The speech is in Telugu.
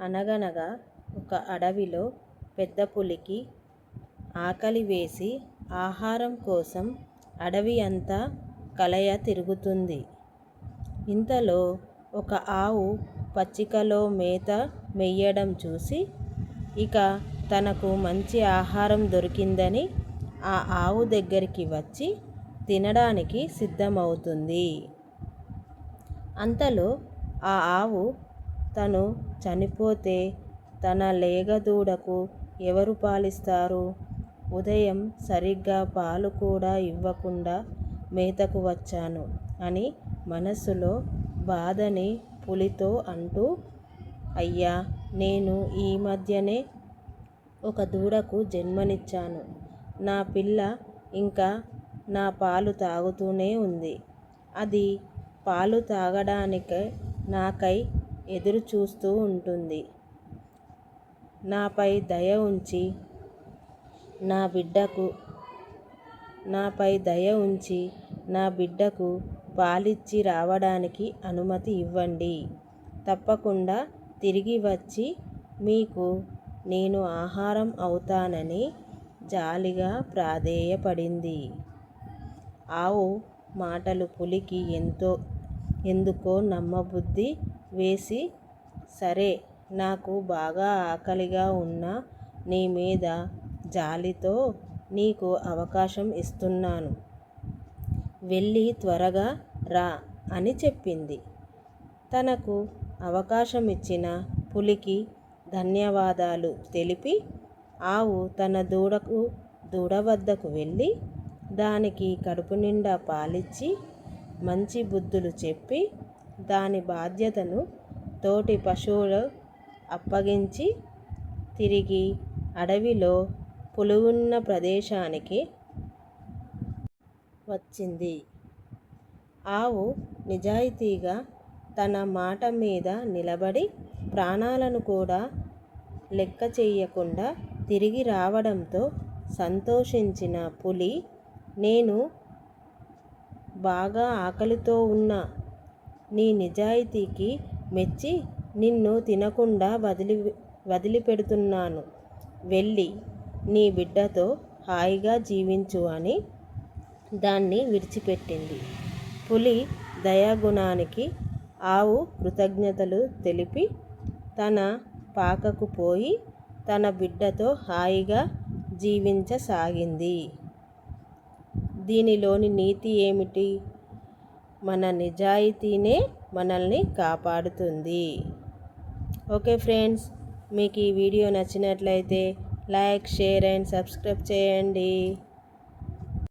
అనగనగా ఒక అడవిలో పెద్ద పులికి ఆకలి వేసి ఆహారం కోసం అడవి అంతా కలయ తిరుగుతుంది. ఇంతలో ఒక ఆవు పచ్చికలో మేత మెయ్యడం చూసి ఇక తనకు మంచి ఆహారం దొరికిందని ఆ ఆవు దగ్గరికి వచ్చి తినడానికి సిద్ధమవుతుంది. అంతలో ఆ ఆవు తను చనిపోతే తన లేగ దూడకు ఎవరు పాలిస్తారు? ఉదయం సరిగ్గా పాలు కూడా ఇవ్వకుండా మేతకు వచ్చాను అని మనసులో బాధని పులితో అంటూ అయ్యా నేను ఈ మధ్యనే ఒక దూడకు జన్మనిచ్చాను. నా పిల్ల ఇంకా నా పాలు తాగుతూనే ఉంది. అది పాలు తాగడానికి నాకై ఎదురు చూస్తూ ఉంటుంది. నాపై దయ ఉంచి నా బిడ్డకు నాపై దయ ఉంచి నా బిడ్డకు పాలిచ్చి రావడానికి అనుమతి ఇవ్వండి. తప్పకుండా తిరిగి వచ్చి మీకు నేను ఆహారం అవుతానని జాలిగా ప్రాధేయపడింది. ఆవు మాటలు పులికి ఎంతో ఎందుకో నమ్మబుద్ధి వేసి సరే నాకు బాగా ఆకలిగా ఉన్నా నీ మీద జాలితో నీకు అవకాశం ఇస్తున్నాను. వెళ్ళి త్వరగా రా అని చెప్పింది. తనకు అవకాశం ఇచ్చిన పులికి ధన్యవాదాలు తెలిపి ఆవు తన దూడకు దూడ వద్దకు వెళ్ళి దానికి కడుపునిండా పాలిచ్చి మంచి బుద్ధులు చెప్పి దాని బాధ్యతను తోటి పశువులు అప్పగించి తిరిగి అడవిలో పులువున్న ప్రదేశానికి వచ్చింది. ఆవు నిజాయితీగా తన మాట మీద నిలబడి ప్రాణాలను కూడా లెక్క చేయకుండా తిరిగి రావడంతో సంతోషించిన పులి నేను బాగా ఆకలితో ఉన్న నీ నిజాయితీకి మెచ్చి నిన్ను తినకుండా వదిలి వదిలిపెడుతున్నాను. వెళ్ళి నీ బిడ్డతో హాయిగా జీవించు అని దాన్ని విడిచిపెట్టింది. పులి దయాగుణానికి ఆవు కృతజ్ఞతలు తెలిపి తన పాకకు పోయి తన బిడ్డతో హాయిగా జీవించసాగింది. దీనిలోని నీతి ఏమిటి? మన నిజాయితీనే మనల్ని కాపాడుతుంది. ఓకే ఫ్రెండ్స్ మీకు ఈ వీడియో నచ్చినట్లయితే లైక్ షేర్ అండ్ సబ్స్క్రైబ్ చేయండి.